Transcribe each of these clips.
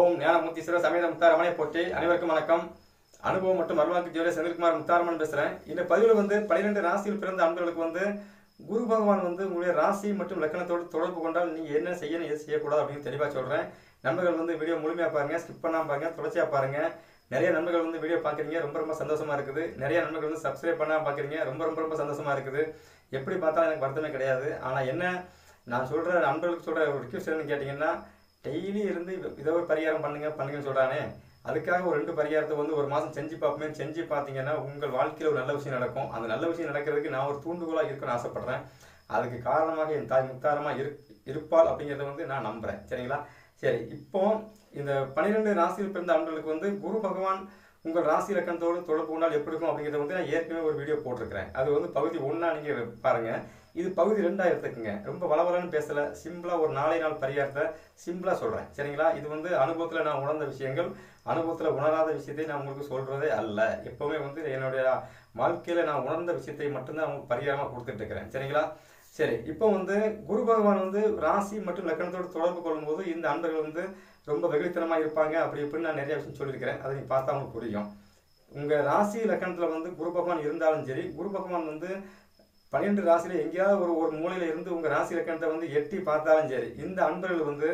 ஓம் ஞானமூர்த்தீஸ்வர சமேத முத்தாரமனை போற்றி அனைவருக்கும் வணக்கம். அனுபவம் மற்றும் அருள்வாக்கு ஜோதி செந்தில்குமார் முத்தாரமன் பேசுகிறேன் இந்த பதிவில் வந்து பன்னிரெண்டு ராசியில் பிறந்த அன்பர்களுக்கு வந்து குரு பகவான் வந்து உங்களுடைய ராசி மற்றும் லக்கணத்தோடு தொடர்பு கொண்டால் நீங்கள் என்ன செய்யணும் எது செய்யக்கூடாது அப்படின்னு தெளிவாக சொல்கிறேன் நண்பர்கள் வந்து வீடியோ முழுமையா பாருங்கள் ஸ்கிப் பண்ணாமல் பாருங்கள் தொடர்ச்சியாக பாருங்கள் நிறைய நண்பர்கள் வந்து வீடியோ பார்க்குறீங்க ரொம்ப ரொம்ப சந்தோஷமாக இருக்குது. நிறைய நண்பர்கள் வந்து சப்ஸ்கிரைப் பண்ணாமல் பார்க்குறீங்க ரொம்ப ரொம்ப ரொம்ப சந்தோஷமாக இருக்குது. எப்படி பார்த்தாலும் எனக்கு வருத்தமே கிடையாது. ஆனால் என்ன நான் சொல்கிற நண்பர்களுக்கு சொல்கிற ஒரு ரிக்வஸ்ட் என்னன்னு கேட்டிங்கன்னா டெய்லி இருந்து இதை ஒரு பரிகாரம் பண்ணுங்க பண்ணுங்கன்னு சொல்கிறானே அதுக்காக ஒரு ரெண்டு பரிகாரத்தை வந்து ஒரு மாதம் செஞ்சு பார்ப்போமே. செஞ்சு பார்த்தீங்கன்னா உங்கள் வாழ்க்கையில் ஒரு நல்ல விஷயம் நடக்கும். அந்த நல்ல விஷயம் நடக்கிறதுக்கு நான் ஒரு தூண்டுகோலாக இருக்கணும்னு ஆசைப்பட்றேன். அதுக்கு காரணமாக என் தாய் முத்தாரமாக இரு இருப்பாள் அப்படிங்கிறத வந்து நான் நம்புகிறேன் சரிங்களா? சரி இப்போ இந்த பன்னிரெண்டு ராசியில் பிறந்த ஆண்களுக்கு வந்து குரு பகவான் உங்கள் ராசி இலக்கணத்தோடு தொடர்பு கொண்டால் எப்படி இருக்கும் அப்படிங்கிறத வந்து நான் ஏற்கனவே ஒரு வீடியோ போட்டிருக்கிறேன். அது வந்து பகுதி ஒன்றா நீங்கள் பாருங்கள் இது பகுதி ரெண்டாக எடுத்துக்கோங்க. ரொம்ப வளவலன்னு பேசலை சிம்பிளாக ஒரு நாளை நாள் பரிகாரத்தை சிம்பிளாக சொல்கிறேன் சரிங்களா? இது வந்து அனுபவத்தில் நான் உணர்ந்த விஷயங்கள் அனுபவத்தில் உணராத விஷயத்தை நான் உங்களுக்கு சொல்கிறதே அல்ல. எப்போவுமே வந்து என்னுடைய வாழ்க்கையில் நான் உணர்ந்த விஷயத்தை மட்டும்தான் அவங்களுக்கு பரிகாரமாக கொடுத்துட்டு இருக்கிறேன். சரிங்களா? சரி இப்போ வந்து குரு பகவான் வந்து ராசி மற்றும் லக்கணத்தோடு தொடர்பு கொள்ளும்போது இந்த அன்பர்கள் வந்து ரொம்ப வெகுளித்தனமாக இருப்பாங்க அப்படி இப்படின்னு நான் நிறைய விஷயம் சொல்லியிருக்கிறேன். அதை நீ பார்த்தா உங்களுக்கு புரியும். உங்கள் ராசி லக்கணத்துல வந்து குரு பகவான் இருந்தாலும் சரி குரு பகவான் வந்து பன்னிரெண்டு ராசியில் எங்கேயாவது ஒரு ஒரு மூலையில் இருந்து உங்கள் ராசி இலக்கணத்தை வந்து எட்டி பார்த்தாலும் சரி இந்த அன்பர்கள் வந்து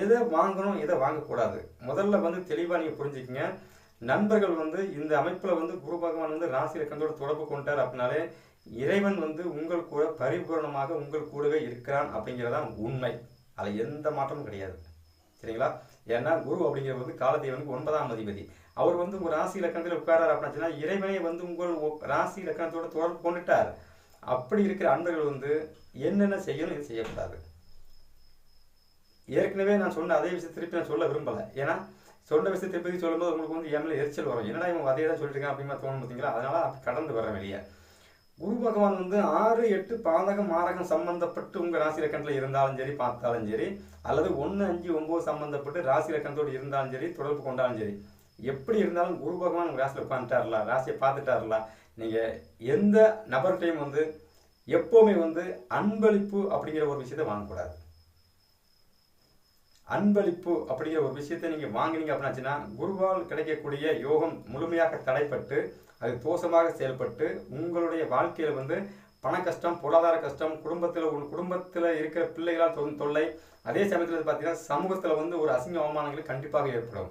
எதை வாங்கணும் எதை வாங்கக்கூடாது? முதல்ல வந்து தெளிவாக நீங்கள் புரிஞ்சுக்கங்க. நண்பர்கள் வந்து இந்த அமைப்பில் வந்து குரு பகவான் வந்து ராசி இலக்கணத்தோட தொடர்பு கொண்டார் அப்படின்னாலே இறைவன் வந்து உங்கள் கூட பரிபூரணமாக உங்கள் கூடவே இருக்கிறான் அப்படிங்கிறதான் உண்மை. அதில் எந்த மாற்றமும் கிடையாது. சரிங்களா? ஏன்னா குரு அப்படிங்கிறது வந்து காலதேவனுக்கு ஒன்பதாம் அதிபதி. அவர் வந்து உங்கள் ராசி இலக்கணத்தில் உட்காரார் அப்படின்னா இறைவனை வந்து உங்கள் ராசி இலக்கணத்தோட தொடர்பு கொண்டுட்டார். அப்படி இருக்கிற அன்பர்கள் வந்து என்னென்ன செய்யணும் இது செய்யக்கூடாது. ஏற்கனவே நான் சொன்ன அதே விஷயத்தை திருப்பி நான் சொல்ல விரும்பலை. ஏன்னா சொன்ன விஷயத்தை திருப்பி சொல்லும்போது உங்களுக்கு வந்து என் எரிச்சல் வரும். என்னடா இவங்க அதே தான் சொல்லிட்டு அப்படின்னு தோணும் பார்த்தீங்களா? அதனால அப்படி கடந்து வர வெளியே. குரு பகவான் வந்து ஆறு எட்டு பாதகம் மாரகம் சம்பந்தப்பட்டு உங்கள் ராசி ரக்கணத்தில் இருந்தாலும் சரி பார்த்தாலும் சரி அல்லது ஒன்று அஞ்சு ஒம்பது சம்பந்தப்பட்டு ராசி ரக்கணத்தோடு இருந்தாலும் சரி தொடர்பு கொண்டாலும் சரி எப்படி இருந்தாலும் குரு பகவான் உங்கள் ராசியில் உட்காந்துட்டாருல ராசியை பார்த்துட்டாருலாம் நீங்கள் எந்த நபர்கிட்டையும் வந்து எப்போவுமே வந்து அன்பளிப்பு அப்படிங்கிற ஒரு விஷயத்தை வாங்கக்கூடாது. அன்பளிப்பு அப்படிங்கிற ஒரு விஷயத்தை நீங்கள் வாங்குனீங்க அப்படின்னாச்சுன்னா குருவால் கிடைக்கக்கூடிய யோகம் முழுமையாக தடைப்பட்டு அது தோஷமாக செயல்பட்டு உங்களுடைய வாழ்க்கையில் வந்து பண கஷ்டம் பொருளாதார கஷ்டம் குடும்பத்தில் ஒரு குடும்பத்தில் இருக்கிற பிள்ளைகளால் தொ- தொல்லை அதே சமயத்தில் பார்த்தீங்கன்னா சமூகத்தில் வந்து ஒரு அசிங்க அவமானங்கள் கண்டிப்பாக ஏற்படும்.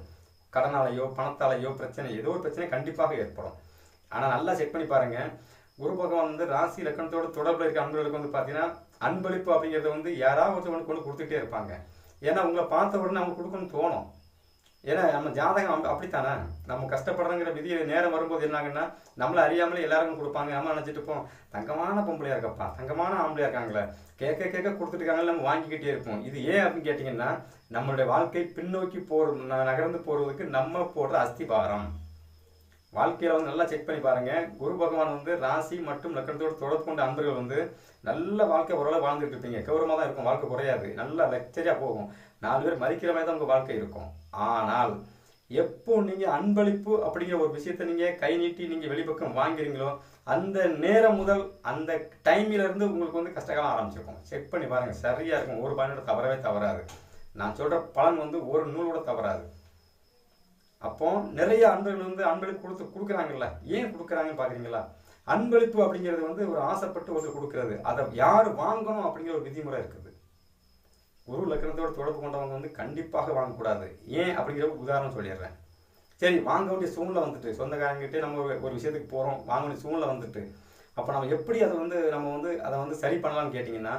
கடனாலையோ பணத்தாலேயோ பிரச்சனை ஏதோ ஒரு பிரச்சனை கண்டிப்பாக ஏற்படும். ஆனால் நல்லா செக் பண்ணி பாருங்க. குரு பகவான் வந்து ராசி லக்கணத்தோட தொடர்பில் இருக்க அன்பர்களுக்கு வந்து பார்த்தீங்கன்னா அன்பளிப்பு அப்படிங்கிறத வந்து யாராவது ஒருத்தவங்களுக்கு கொண்டு கொடுத்துட்டே இருப்பாங்க. ஏன்னா உங்களை பார்த்த உடனே அவங்க கொடுக்கணும்னு தோணும். ஏன்னா நம்ம ஜாதகம் அப்படித்தானே? நம்ம கஷ்டப்படுறங்கிற விதி நேரம் வரும்போது என்னாங்கன்னா நம்மளை அறியாமலே எல்லாருக்கும் கொடுப்பாங்க. நம்ம நினச்சிட்டு இருப்போம் தங்கமான பொம்பளையா இருக்கப்பா தங்கமான ஆம்பளையா இருக்காங்களே. கேட்க கேட்க கொடுத்துட்டு நம்ம வாங்கிக்கிட்டே இருப்போம். இது ஏன் அப்படின்னு கேட்டிங்கன்னா நம்மளுடைய வாழ்க்கை பின்னோக்கி போற ந- நகர்ந்து போறதுக்கு நம்ம போடுற அஸ்திபாரம். வாழ்க்கையில் வந்து நல்லா செக் பண்ணி பாருங்க. குரு பகவான் வந்து ராசி மற்றும் லக்கணத்தோடு தொடர்பு கொண்ட அன்பர்கள் வந்து நல்ல வாழ்க்கை ஓரளவு வாழ்ந்துட்டு இருப்பீங்க. கௌரவமாக தான் இருக்கும். வாழ்க்கை குறையாது. நல்லா லெக்சரியா போகும். நாலு பேர் மதிக்கிற மாதிரி தான் உங்க வாழ்க்கை இருக்கும். ஆனால் எப்போ நீங்க அன்பளிப்பு அப்படிங்கிற ஒரு விஷயத்தை நீங்க கை நீட்டி நீங்க வெளிப்பக்கம் வாங்குறீங்களோ அந்த நேரம் முதல் அந்த டைம்ல இருந்து உங்களுக்கு வந்து கஷ்டகாலம் ஆரம்பிச்சிருக்கும். செக் பண்ணி பாருங்க. சரியா இருக்கும். ஒரு பயனோட தவறவே தவறாது. நான் சொல்ற பலன் வந்து ஒரு நூலோட தவறாது. அப்போ நிறைய அன்பர்கள் வந்து அன்பளிப்பு கொடுத்து கொடுக்குறாங்கல்ல? ஏன் கொடுக்குறாங்கன்னு பாக்குறீங்களா அன்பளிப்பு அப்படிங்கிறது வந்து ஒரு ஆசைப்பட்டு ஒருத்தர் கொடுக்கறது. அதை யார் வாங்கணும் அப்படிங்கிற ஒரு விதிமுறை இருக்குது. குரு லக்னத்தோட தொடர்பு கொண்டவங்க வந்து கண்டிப்பாக வாங்கக்கூடாது. ஏன் அப்படிங்கிற உதாரணம் சொல்லிடுறேன். சரி வாங்க வேண்டிய சூழ்நிலை வந்துட்டு சொந்தக்காரங்கிட்டே நம்ம ஒரு விஷயத்துக்கு போறோம் வாங்க வேண்டிய சூழ்நிலை வந்துட்டு. அப்போ நம்ம எப்படி அதை வந்து நம்ம வந்து அதை வந்து சரி பண்ணலாம்னு கேட்டிங்கன்னா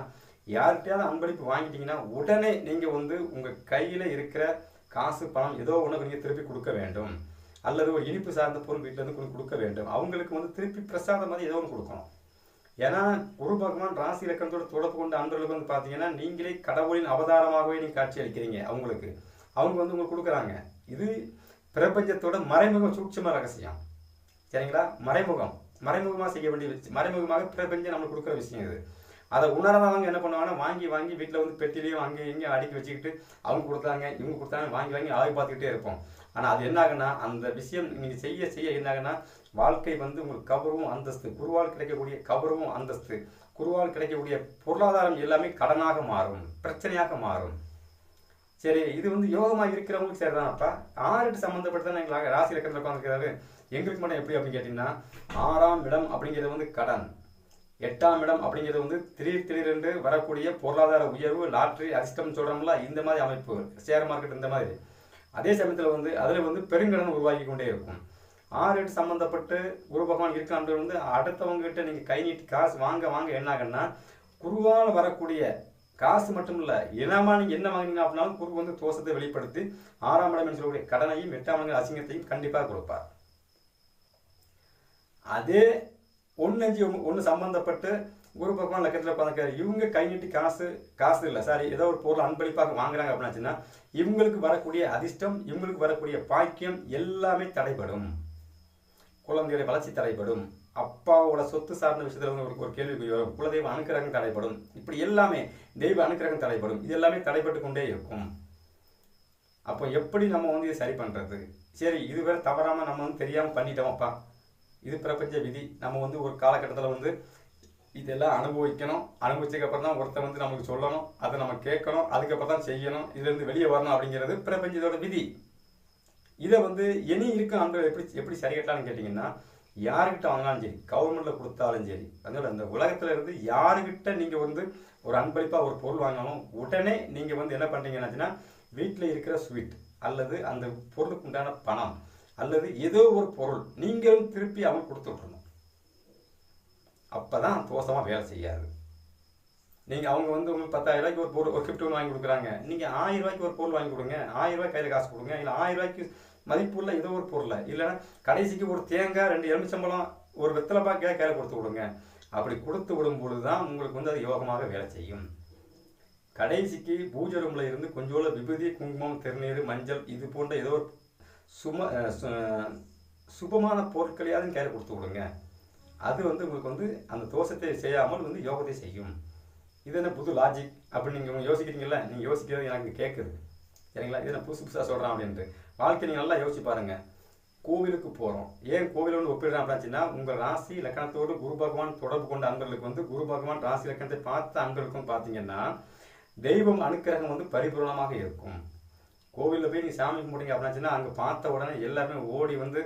யார்கிட்டயாவது அன்பளிப்பு வாங்கிட்டீங்கன்னா உடனே நீங்கள் வந்து உங்கள் கையில் இருக்கிற காசு பணம் ஏதோ ஒன்று நீங்கள் திருப்பி கொடுக்க வேண்டும். அல்லது ஒரு இனிப்பு சார்ந்த பொருள் வீட்டிலேருந்து கொண்டு கொடுக்க வேண்டும். அவங்களுக்கு வந்து திருப்பி பிரசாதம் மாதிரி ஏதோ ஒன்று கொடுக்கணும். ஏன்னா குரு பகவான் ராசி இலக்கணத்தோட தொடர்பு கொண்ட அன்பர்களுக்கு வந்து பார்த்தீங்கன்னா நீங்களே கடவுளின் அவதாரமாகவே நீங்கள் காட்சி அளிக்கிறீங்க அவங்களுக்கு. அவங்க வந்து உங்களுக்கு கொடுக்குறாங்க. இது பிரபஞ்சத்தோட மறைமுக சூட்சம ரகசியம். சரிங்களா? மறைமுகம். மறைமுகமாக செய்ய வேண்டிய விஷயம் மறைமுகமாக பிரபஞ்சம் நம்மளுக்கு கொடுக்குற விஷயம் இது. அதை உணராதவங்க என்ன பண்ணுவாங்கன்னா வாங்கி வாங்கி வீட்டில் வந்து பெட்டிலையும் அங்கே இங்கேயும் அடுக்கி வச்சுக்கிட்டு அவங்க கொடுத்தாங்க இவங்க கொடுத்தாங்க வாங்கி வாங்கி ஆகி பார்த்துக்கிட்டே இருப்போம். ஆனால் அது என்ன அந்த விஷயம் நீங்கள் செய்ய செய்ய என்னாகுன்னா வாழ்க்கை வந்து உங்களுக்கு கௌரவம் அந்தஸ்து குருவால் கிடைக்கக்கூடிய கௌரவம் அந்தஸ்து குருவால் கிடைக்கக்கூடிய பொருளாதாரம் எல்லாமே கடனாக மாறும் பிரச்சனையாக மாறும். சரி இது வந்து யோகமாக இருக்கிறவங்களுக்கு சரி தான் அப்போ ஆறுட்டு சம்மந்தப்பட்டு எங்களுக்கு ராசி இலக்கணத்தில் உட்காந்துருக்கிறாரு எங்களுக்கு மட்டும் எப்படி அப்படின்னு கேட்டிங்கன்னா ஆறாம் இடம் அப்படிங்கிறது வந்து கடன். எட்டாம் இடம் அப்படிங்கிறது வந்து திடீர் திடீரென்று வரக்கூடிய பொருளாதார உயர்வு லாட்ரி அதிர்ஷ்டம் சொல்கிறோம்ல இந்த மாதிரி அமைப்பு ஷேர் மார்க்கெட் இந்த மாதிரி. அதே சமயத்தில் வந்து அதில் வந்து பெருங்கடன் உருவாக்கி கொண்டே இருக்கும். ஆறு எட்டு சம்மந்தப்பட்டு குரு பகவான் இருக்கான்றது வந்து அடுத்தவங்ககிட்ட நீங்கள் கை நீட்டி காசு வாங்க வாங்க என்னாகன்னா குருவால் வரக்கூடிய காசு மட்டும் இல்லை என்னமா நீங்கள் என்ன வாங்கினீங்க அப்படின்னாலும் குரு வந்து தோஷத்தை வெளிப்படுத்தி ஆறாம் இடம் என்று சொல்லக்கூடிய கடனையும் எட்டாம் இடம் அசிங்கத்தையும் கண்டிப்பாக கொடுப்பார். அதே ஒன்று ஒன்று சம்பந்தப்பட்டு குரு பகவான் லக்கத்தில் உட்காந்துருக்காரு இவங்க கை நீட்டி காசு காசு இல்லை சாரி ஏதோ ஒரு பொருள் அன்பளிப்பாக வாங்குறாங்க அப்படின்னாச்சுன்னா இவங்களுக்கு வரக்கூடிய அதிர்ஷ்டம் இவங்களுக்கு வரக்கூடிய பாக்கியம் எல்லாமே தடைபடும். குழந்தைகளை வளர்ச்சி தடைபடும். அப்பாவோட சொத்து சார்ந்த விஷயத்துல வந்து ஒரு கேள்வி வரும். குலதெய்வ அனுக்கிரகம் தடைபடும். இப்படி எல்லாமே தெய்வ அனுக்கிரகம் தடைபடும். இது எல்லாமே தடைபட்டு கொண்டே இருக்கும். அப்போ எப்படி நம்ம வந்து இதை சரி பண்ணுறது சரி இதுவரை தவறாமல் நம்ம வந்து தெரியாமல் பண்ணிட்டோம் அப்பா. இது பிரபஞ்ச விதி. நம்ம வந்து ஒரு காலகட்டத்தில் வந்து இதெல்லாம் அனுபவிக்கணும். அனுபவிச்சதுக்கப்புறம் தான் ஒருத்தன் வந்து நமக்கு சொல்லணும். அதை நம்ம கேட்கணும். அதுக்கப்புறம் தான் செய்யணும். இதுலேருந்து வெளியே வரணும் அப்படிங்கிறது பிரபஞ்சத்தோட விதி. இதை வந்து இனி இருக்க அன்பு எப்படி எப்படி சரி கட்டலாம்னு கேட்டிங்கன்னா யாருக்கிட்ட வாங்கினாலும் சரி கவர்மெண்ட்டில் கொடுத்தாலும் சரி அதனால இந்த உலகத்தில் இருந்து யாருக்கிட்ட நீங்கள் வந்து ஒரு அன்பளிப்பாக ஒரு பொருள் வாங்கினாலும் உடனே நீங்கள் வந்து என்ன பண்ணுறீங்கன்னாச்சுன்னா வீட்டில் இருக்கிற ஸ்வீட் அல்லது அந்த பொருளுக்கு உண்டான பணம் அல்லது ஏதோ ஒரு பொருள் நீங்களும் திருப்பி அவங்க கொடுத்து அப்போ தான் தோசமாக வேலை செய்யாது. நீங்கள் அவங்க வந்து உங்களுக்கு பத்தாயிரம் ரூபாய்க்கு ஒரு பொருள் ஒரு கிஃப்ட் ஒன்று வாங்கி கொடுக்குறாங்க. நீங்கள் ஆயிரம் ரூபாய்க்கு ஒரு பொருள் வாங்கி கொடுங்க. ஆயிரம் ரூபாய் கையில் காசு கொடுங்க. இல்லை ஆயிரம் ரூபாய்க்கு மதிப்புள்ள ஏதோ ஒரு பொருளை இல்லைன்னா கடைசிக்கு ஒரு தேங்காய் ரெண்டு எலுமிச்சம்பழம் ஒரு வெத்தலை பாக்கையாக கையில் கொடுத்து விடுங்க. அப்படி கொடுத்து விடும்பொழுது தான் உங்களுக்கு வந்து அது யோகமாக வேலை செய்யும். கடைசிக்கு பூஜை ரூமில் இருந்து கொஞ்சோல விபூதி குங்குமம் திருநீர் மஞ்சள் இது போன்ற ஏதோ ஒரு சும சு- சுபமான பொருட்களையாவது கையில் கொடுத்து விடுங்க. அது வந்து உங்களுக்கு வந்து அந்த தோஷத்தை செய்யாமல் வந்து யோகத்தை செய்யும். இது என்ன புது லாஜிக் அப்படின்னு நீங்கள் யோசிக்கிறீங்கல்ல? நீங்கள் யோசிக்கிறது எனக்கு கேட்குது சரிங்களா? இது நான் புதுசு புதுசாக சொல்கிறேன் அப்படின்ட்டு. வாழ்க்கை நீங்கள் நல்லா யோசிச்சு பாருங்கள் கோவிலுக்கு போகிறோம் ஏன் கோவில் வந்து ஒப்பிடுறேன் அப்படின்னா உங்கள் ராசி லக்கணத்தோடு குரு பகவான் தொடர்பு கொண்ட அன்பர்களுக்கு வந்து குரு பகவான் ராசி லக்கணத்தை பார்த்த அன்பர்களுக்கும் பார்த்தீங்கன்னா தெய்வம் அனுக்கிரகம் வந்து பரிபூரணமாக இருக்கும். கோவிலில் போய் நீ சாமி கும்பிட்டீங்க அப்படின்னாச்சுன்னா அங்கே பார்த்த உடனே எல்லாருமே ஓடி வந்து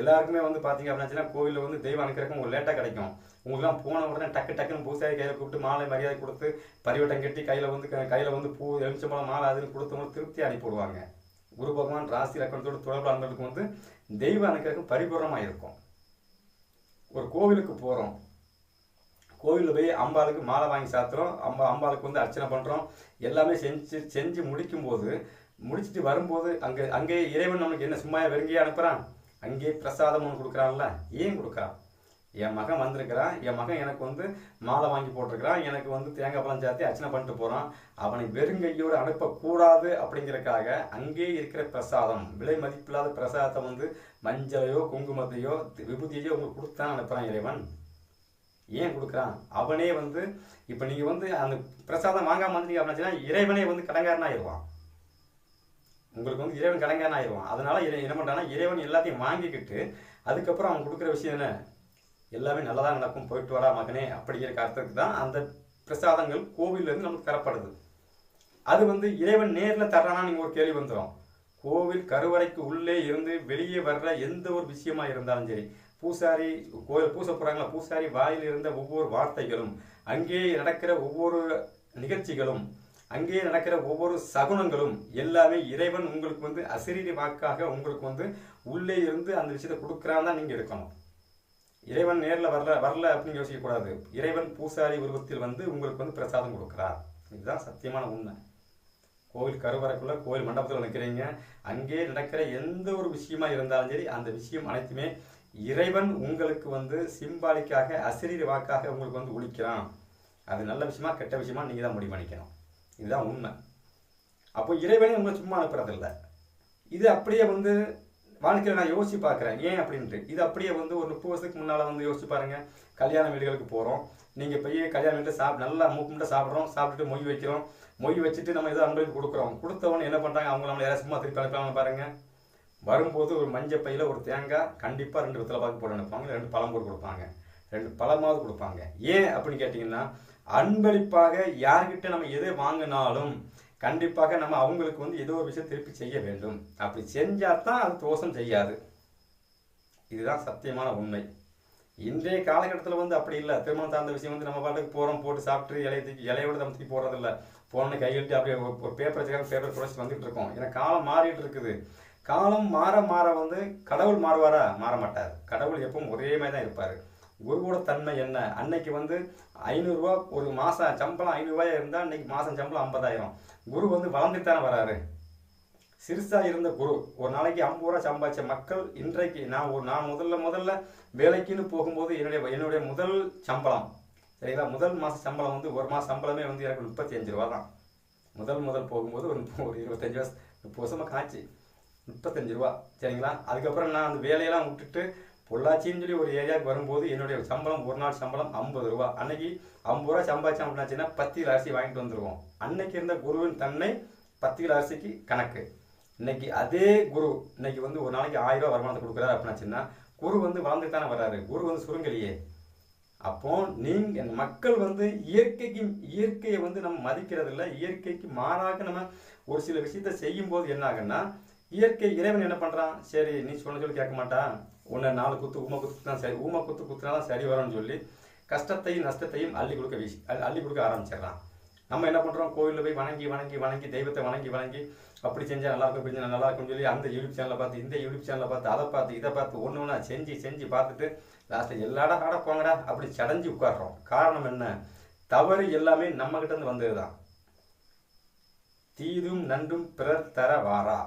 எல்லாருக்குமே வந்து பார்த்தீங்க அப்படின்னாச்சுன்னா கோவிலில் வந்து தெய்வ அனுக்கிறக்கும் உங்களுக்கு லேட்டாக கிடைக்கும். உங்களுக்குலாம் போன உடனே டக்கு டக்குன்னு பூசாரி கையில் கூப்பிட்டு மாலை மரியாதை கொடுத்து பரிவட்டம் கட்டி கையில் வந்து கையில் வந்து பூ எலுமிச்சம்பழம் மாலை அதுன்னு கொடுத்தவங்களுக்கு திருப்தி அனுப்பிவிடுவாங்க குரு பகவான் ராசி லக்கணத்தோடு தொடர்பு அன்பர்களுக்கு வந்து தெய்வ அனுக்கிறக்கும் பரிபூர்ணமாக இருக்கும். ஒரு கோவிலுக்கு போகிறோம் கோவிலில் போய் அம்பாளுக்கு மாலை வாங்கி சாத்துறோம். அம்பா அம்பாளுக்கு வந்து அர்ச்சனை பண்ணுறோம் எல்லாமே செஞ்சு செஞ்சு முடிக்கும்போது முடிச்சுட்டு வரும்போது அங்கே அங்கே இறைவன் நமக்கு என்ன சும்மா வெறுங்கையே அனுப்புகிறான் அங்கேயே பிரசாதம் ஒன்று கொடுக்குறான்ல ஏன் கொடுக்குறான்? என் மகன் வந்திருக்கிறான் என் மகன் எனக்கு வந்து மாலை வாங்கி போட்டிருக்கிறான் எனக்கு வந்து தேங்காய் பழம் சேர்த்து அர்ச்சனை பண்ணிட்டு போகிறான் அவனை வெறுங்கையோடு அனுப்பக்கூடாது அப்படிங்கிறக்காக அங்கேயே இருக்கிற பிரசாதம் விலை மதிப்பில்லாத பிரசாதத்தை வந்து மஞ்சளையோ குங்குமத்தையோ விபூதியையோ உங்களுக்கு கொடுத்தான் அனுப்புகிறான் இறைவன். ஏன் கொடுக்குறான்? அவனே வந்து இப்போ நீங்கள் வந்து அந்த பிரசாதம் வாங்காம வந்தீங்க அப்படின்னா இறைவனே வந்து கடங்காரன் ஆயிடுவான் உங்களுக்கு வந்து இறைவன் கடங்காரன் ஆயிடுவான். அதனால இறை- என்ன பண்ணுறான்னா இறைவன் எல்லாத்தையும் வாங்கிக்கிட்டு அதுக்கப்புறம் அவன் கொடுக்குற விஷயம் என்ன? எல்லாமே நல்லதாக நடக்கும் போயிட்டு வரா மகனே அப்படிங்கிற கருத்துக்கு தான் அந்த பிரசாதங்கள் கோவிலேருந்து நமக்கு தரப்படுது. அது வந்து இறைவன் நேரில் தர்றானா நீங்கள் ஒரு கேள்வி வந்துடும் கோவில் கருவறைக்கு உள்ளே இருந்து வெளியே வர்ற எந்த ஒரு விஷயமா இருந்தாலும் சரி பூசாரி கோயில் பூச போகிறாங்களா பூசாரி வாயில் இருந்த ஒவ்வொரு வார்த்தைகளும் அங்கே நடக்கிற ஒவ்வொரு நிகழ்ச்சிகளும் அங்கே நடக்கிற ஒவ்வொரு சகுனங்களும் எல்லாமே இறைவன் உங்களுக்கு வந்து அசிரீரி வாக்காக உங்களுக்கு வந்து உள்ளே இருந்து அந்த விஷயத்தை கொடுக்குறான்னு தான் நீங்கள் இருக்கணும் இறைவன் நேரில் வரல வரல அப்படின்னு யோசிக்கக்கூடாது. இறைவன் பூசாரி உருவத்தில் வந்து உங்களுக்கு வந்து பிரசாதம் கொடுக்குறார். இதுதான் சத்தியமான உண்மை. கோவில் கருவறைக்குள்ள கோவில் மண்டபத்தில் நிற்கிறீங்க அங்கே நடக்கிற எந்த ஒரு விஷயமா இருந்தாலும் சரி அந்த விஷயம் அனைத்துமே இறைவன் உங்களுக்கு வந்து சிம்பாலிக்காக அசிரீர் வாக்காக உங்களுக்கு வந்து ஒழிக்கிறான். அது நல்ல விஷயமா கெட்ட விஷயமா நீங்கள் தான் முடிவு பண்ணிக்கணும். இதுதான் உண்மை. அப்போ இறைவனே உங்களை சும்மா அனுப்புறதில்ல. இது அப்படியே வந்து வாழ்க்கையில் நான் யோசிச்சு பார்க்குறேன். ஏன் அப்படின்ட்டு. இது அப்படியே வந்து ஒரு முப்பது வருஷத்துக்கு முன்னால் வந்து யோசிச்சு பாருங்க. கல்யாண வீடுகளுக்கு போகிறோம் நீங்கள் போய் கல்யாண வீட்டில் சாப் நல்லா மூக்குமிட்ட சாப்பிட்றோம். சாப்பிட்டுட்டு மொய் வைக்கிறோம். மொய் வச்சுட்டு நம்ம ஏதோ அன்பளிப்பு கொடுக்குறோம். கொடுத்தவனே என்ன பண்ணுறாங்க அவங்க நம்மளை யாராவது சும்மா திருப்பி அனுப்பாங்க பாருங்க. வரும்போது ஒரு மஞ்சள் பையில் ஒரு தேங்காய் கண்டிப்பாக ரெண்டு வித்தலை பார்க்க போட்டு அனுப்பாங்க ரெண்டு பழம் போட்டு கொடுப்பாங்க. ரெண்டு பழமாவது கொடுப்பாங்க. ஏன் அப்படின்னு கேட்டிங்கன்னா அன்பளிப்பாக யார்கிட்ட நம்ம எதை வாங்கினாலும் கண்டிப்பாக நம்ம அவங்களுக்கு வந்து ஏதோ ஒரு விஷயம் திருப்பி செய்ய வேண்டும். அப்படி செஞ்சால் தான் அது தோஷம் செய்யாது. இதுதான் சத்தியமான உண்மை. இன்றைய காலகட்டத்தில் வந்து அப்படி இல்லை. திருமணம் சார்ந்த விஷயம் வந்து நம்ம பாட்டுக்கு போகிறோம் போட்டு சாப்பிட்டு இலையை தூக்கி இலையோட நம்ம தூக்கி போடுறதில்ல போன கையெழுத்து அப்படியே பேப்பர் வச்சுக்காக பேப்பர் குறைச்சி வந்துட்டு இருக்கோம். ஏன்னா காலம் மாறிட்டு இருக்குது. காலம் மாற மாற வந்து கடவுள் மாறுவாரா? மாற மாட்டார் கடவுள் எப்பவும் ஒரே மாதிரி தான் இருப்பார் குருவோட தன்மை என்ன? அன்னைக்கு வந்து ஐநூறுரூவா ஒரு மாதம் சம்பளம் ஐநூறுரூவாயா இருந்தால் இன்றைக்கி மாதம் சம்பளம் ஐம்பதாயிரம். குரு வந்து வளர்ந்துட்டு தானே வராரு. சிறுசாக இருந்த குரு ஒரு நாளைக்கு ஐம்பது ரூபா சம்பாதிச்ச மக்கள் இன்றைக்கு நான் ஒரு நான் முதல்ல முதல்ல வேலைக்குன்னு போகும்போது என்னுடைய என்னுடைய முதல் சம்பளம் சரிங்களா? முதல் மாத சம்பளம் வந்து ஒரு மாதம் சம்பளமே வந்து எனக்கு முப்பத்தி அஞ்சு ரூபா தான். முதல் முதல் போகும்போது ஒரு ஒரு இருபத்தஞ்சி வருஷம் முப்பது வருஷமாக காய்ச்சி. முப்பத்தஞ்சு ரூபா சரிங்களா? அதுக்கப்புறம் நான் அந்த வேலையெல்லாம் விட்டுட்டு பொள்ளாச்சின்னு சொல்லி ஒரு ஏரியாவுக்கு வரும்போது என்னுடைய சம்பளம் ஒரு நாள் சம்பளம் ஐம்பது ரூபா. அன்னைக்கு ஐம்பது ரூபா சம்பாதிச்சோம் அப்படின்னாச்சுன்னா பத்து கிலோ அரிசி வாங்கிட்டு வந்துருவோம். அன்னைக்கு இருந்த குருவின் தன்மை பத்து கிலோ அரிசிக்கு கணக்கு. இன்னைக்கு அதே குரு இன்னைக்கு வந்து ஒரு நாளைக்கு ஆயிரம் ரூபா வருமானத்தை கொடுக்குறாரு அப்படின்னாச்சுன்னா குரு வந்து வளர்ந்துட்டு தானே வர்றாரு. குரு வந்து சுருங்கலையே. அப்போ நீங்க மக்கள் வந்து இயற்கைக்கு இயற்கையை வந்து நம்ம மதிக்கிறது இல்லை இயற்கைக்கு மாறாக நம்ம ஒரு சில விஷயத்த செய்யும் போது என்ன ஆகுன்னா இயற்கை இறைவன் என்ன பண்றான்? சரி நீ சொன்ன சொல்லி கேட்க மாட்டான். உன்னை நாலு குத்து ஊமை குத்து தான் சரி ஊமை குத்து குத்துனா தான் சரி வரும்னு சொல்லி கஷ்டத்தையும் நஷ்டத்தையும் அள்ளி கொடுக்க வீசி அள்ளி- கொடுக்க ஆரம்பிச்சிடறான். நம்ம என்ன பண்ணுறோம் கோயிலில் போய் வணங்கி வணங்கி வணங்கி தெய்வத்தை வணங்கி வணங்கி அப்படி செஞ்சால் நல்லா இருக்கும் இப்படி நல்லா இருக்கும்னு சொல்லி அந்த யூடியூப் சேனலை பார்த்து இந்த யூடியூப் சேனலை பார்த்து அதை பார்த்து இதை பார்த்து ஒன்று ஒன்றா செஞ்சு செஞ்சு பார்த்துட்டு லாஸ்ட்டில் எல்லாடா ஆட போங்கடா அப்படி சடைஞ்சு உட்காடுறோம் காரணம் என்ன? தவறு எல்லாமே நம்மக்கிட்ட இருந்து வந்தது தான் தீதும் நண்டும் பிறர் தர வாரா.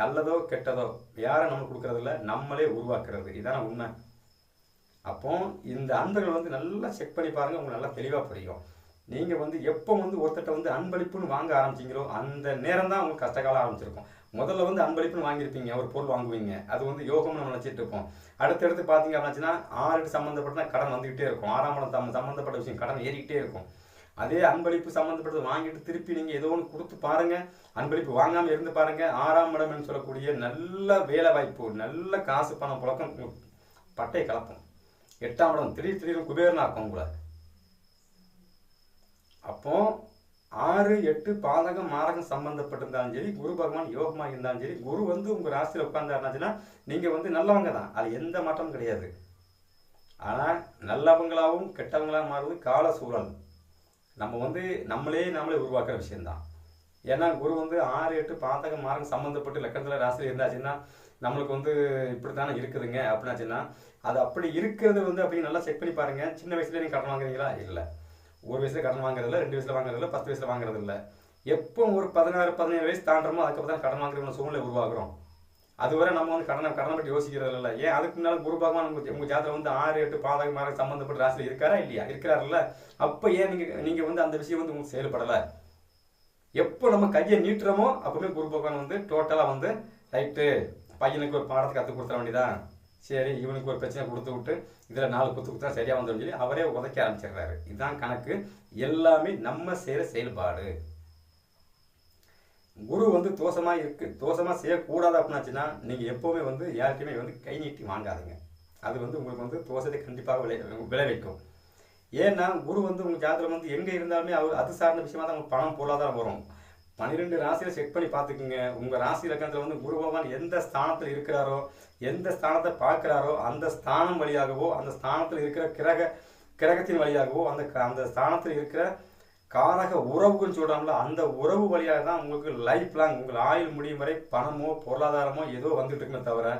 நல்லதோ கெட்டதோ யாரை நம்ம கொடுக்கறதில்ல நம்மளே உருவாக்குறது. இதான உண்மை. அப்போ இந்த அன்பர்கள் வந்து நல்லா செக் பண்ணி பாருங்க உங்களுக்கு நல்லா தெளிவாக புரியும். நீங்கள் வந்து எப்போ வந்து ஒருத்தட்ட வந்து அன்பளிப்புன்னு வாங்க ஆரம்பிச்சீங்களோ அந்த நேரம் தான் உங்களுக்கு கஷ்டகாலம் ஆரம்பிச்சிருக்கும். முதல்ல வந்து அன்பளிப்புன்னு வாங்கியிருப்பீங்க ஒரு பொருள் வாங்குவீங்க. அது வந்து யோகம்னு நம்ம நினச்சிட்டு இருப்போம். அடுத்தடுத்து பார்த்தீங்க அப்படின்னா ஆறு சம்மந்தப்பட்ட கடன் வந்துக்கிட்டே இருக்கும். ஆறாம் இடம் சம்மந்தப்பட்ட விஷயம் கடன் ஏறிக்கிட்டே இருக்கும். அதே அன்பளிப்பு சம்மந்தப்பட்டது வாங்கிட்டு திருப்பி நீங்கள் ஏதோ ஒன்று கொடுத்து பாருங்க. அன்பளிப்பு வாங்காமல் இருந்து பாருங்க. ஆறாம் இடம்னு சொல்லக்கூடிய நல்ல வேலை வாய்ப்பு நல்ல காசு பணம் புழக்கம் பட்டையை பட்டை கலப்போம். எட்டாம் இடம் திடீர் திடீர்னு குபேரனா இருக்கும் உங்களை. அப்போ ஆறு எட்டு பாதகம் மாரகம் சம்பந்தப்பட்டிருந்தாலும் சரி குரு பகவான் யோகமாக இருந்தாலும் சரி குரு வந்து உங்கள் ராசியில் உட்கார்ந்தாருனாச்சுன்னா நீங்கள் வந்து நல்லவங்க தான். அது எந்த மாற்றமும் கிடையாது. ஆனால் நல்லவங்களாகவும் கெட்டவங்களாக மாறுவது கால சூழல். நம்ம வந்து நம்மளே நம்மளே உருவாக்குற விஷயம்தான். ஏன்னா குரு வந்து ஆறு எட்டு பாதகம் மாரகம் சம்மந்தப்பட்டு லக்கணத்தில் ராசியில் இருந்தாச்சுன்னா நம்மளுக்கு வந்து இப்படி தானே இருக்குதுங்க அப்படின்னாச்சுன்னா அது அப்படி இருக்கிறது வந்து அப்படி நல்லா செக் பண்ணி பாருங்கள் சின்ன வயசுல நீங்கள் கடன் வாங்குறீங்களா? இல்லை. ஒரு வயசுல கடன் வாங்குறதில்ல ரெண்டு வயசுல வாங்குறதில்ல பத்து வயசுல வாங்குறதில்ல. எப்போ ஒரு பதினாறு பதினேழு வயசு தாண்டுறோமோ அதுக்கப்புறம் தான் கடன் வாங்குற சூழ்நிலை உருவாகிறோம். அதுவரை நம்ம வந்து கடனை கடனை பற்றி யோசிக்கிறது இல்லை. ஏன் அதுக்கு முன்னால குரு பகவான் உங்க உங்க ஜாதகம் வந்து ஆறு எட்டு பாதகம் மாற சம்மந்தப்பட்ட ராசியில் இருக்காரா இல்லையா? இருக்கிறாருல்ல. அப்போ ஏன் நீங்க நீங்க வந்து அந்த விஷயம் வந்து உங்களுக்கு செயல்படலை? எப்போ நம்ம கையை நீட்டுறோமோ அப்பவுமே குரு பகவான் வந்து டோட்டலாக வந்து ரைட்டு பையனுக்கு ஒரு பாடத்தை கற்றுக் கொடுத்துட வேண்டியதான் சரி இவனுக்கு ஒரு பிரச்சனை கொடுத்து விட்டு இதில் நாலு குத்து கொடுத்தா சரியாக வந்துடும் சொல்லி அவரே உதைக்க ஆரம்பிச்சிடுறாரு. இதுதான் கணக்கு. எல்லாமே நம்ம செய்கிற செயல்பாடு. குரு வந்து தோஷமாக இருக்கு. தோஷமாக செய்யக்கூடாது அப்படின்னாச்சுன்னா நீங்கள் எப்போவுமே வந்து யார்கிட்டையுமே வந்து கை நீட்டி வாங்காதீங்க. அது வந்து உங்களுக்கு வந்து தோஷத்தை கண்டிப்பாக விளை விளைவிக்கும். ஏன்னா குரு வந்து உங்கள் ஜாதகம் வந்து எங்கே இருந்தாலுமே அவர் அது சார்ந்த விஷயமா தான் உங்களுக்கு பணம் பொருளாதாரம் வரும். பன்னிரெண்டு ராசியில் செக் பண்ணி பார்த்துக்குங்க. உங்கள் ராசி லக்கணத்தில் வந்து குரு பகவான் எந்த ஸ்தானத்தில் இருக்கிறாரோ எந்த ஸ்தானத்தை பார்க்குறாரோ அந்த ஸ்தானம் வழியாகவோ அந்த ஸ்தானத்தில் இருக்கிற கிரக கிரகத்தின் வழியாகவோ அந்த க- அந்த ஸ்தானத்தில் இருக்கிற காரக உறவுன்னு சொல்கிறாங்களோ அந்த உறவு வழியாக தான் உங்களுக்கு லைஃப் லாங் உங்கள் ஆயுள் முடியும் வரை பணமோ பொருளாதாரமோ ஏதோ வந்துட்டு இருக்குமே தவிர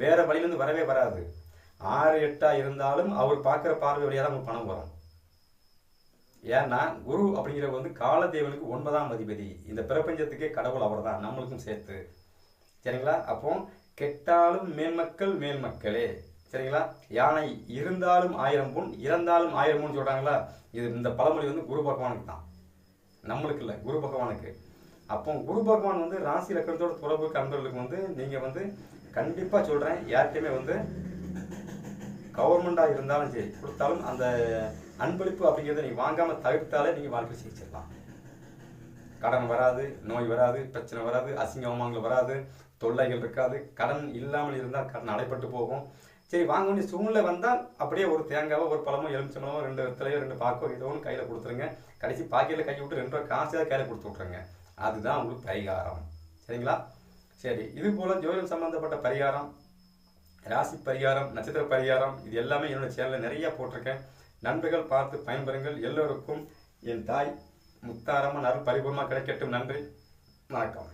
வேறு வழியிலேருந்து வரவே வராது. ஆறு எட்டாக இருந்தாலும் அவர் பார்க்குற பார்வை வழியாக தான் உங்களுக்கு பணம் வரும். ஏன்னா குரு அப்படிங்கிறவர் வந்து காலதேவனுக்கு ஒன்பதாம் அதிபதி. இந்த பிரபஞ்சத்துக்கே கடவுள் அவர்தான் நம்மளுக்கும் சேர்த்து. சரிங்களா? அப்போ கெட்டாலும் மேன்மக்கள் மேல்மக்களே சரிங்களா? யானை இருந்தாலும் ஆயிரம் பொன் இறந்தாலும் ஆயிரம் பொன் சொல்கிறாங்களா இது இந்த பழமொழி வந்து குரு பகவானுக்கு தான். நம்மளுக்கு இல்லை குரு பகவானுக்கு. அப்போ குரு பகவான் வந்து ராசி லக்கணத்தோட தொடர்பு அன்பர்களுக்கு வந்து நீங்கள் வந்து கண்டிப்பாக சொல்கிறேன் யார்கிட்டையுமே வந்து கவர்மெண்ட்டாக இருந்தாலும் சரி கொடுத்தாலும் அந்த அன்பளிப்பு அப்படிங்கிறத நீங்கள் வாங்காமல் தவிர்த்தாலே நீங்கள் வாழ்க்கை சிகிச்சிடலாம் கடன் வராது நோய் வராது பிரச்சனை வராது அசிங்க அவமானங்கள் வராது தொல்லைகள் இருக்காது கடன் இல்லாமல் இருந்தால் கடன் அடைப்பட்டு போகும். சரி வாங்க வேண்டிய சூழ்நிலை வந்தால் அப்படியே ஒரு தேங்காவோ ஒரு பழமோ எலுமிச்சம்பழமோ ரெண்டு வித்தலையோ ரெண்டு பாக்கோ ஏதோ ஒன்று கையில் கொடுத்துருங்க. கடைசி பாக்கெட்டில் கை விட்டு ரெண்டு ரூபா காசையாவது கையில் கொடுத்து விட்ருங்க அதுதான் உங்களுக்கு பரிகாரம். சரிங்களா? சரி இது போல் ஜோதிடம் சம்பந்தப்பட்ட பரிகாரம் ராசி பரிகாரம் நட்சத்திர பரிகாரம் இது எல்லாமே என்னோட சேனலில் நிறையா போட்டிருக்கேன். நண்பர்கள் பார்த்து பயன்பெறுங்கள். எல்லோருக்கும் என் தாய் முத்தாரமாக நறு பரிபூர்ணமாக கிடைக்கட்டும். நன்றி. வணக்கம்.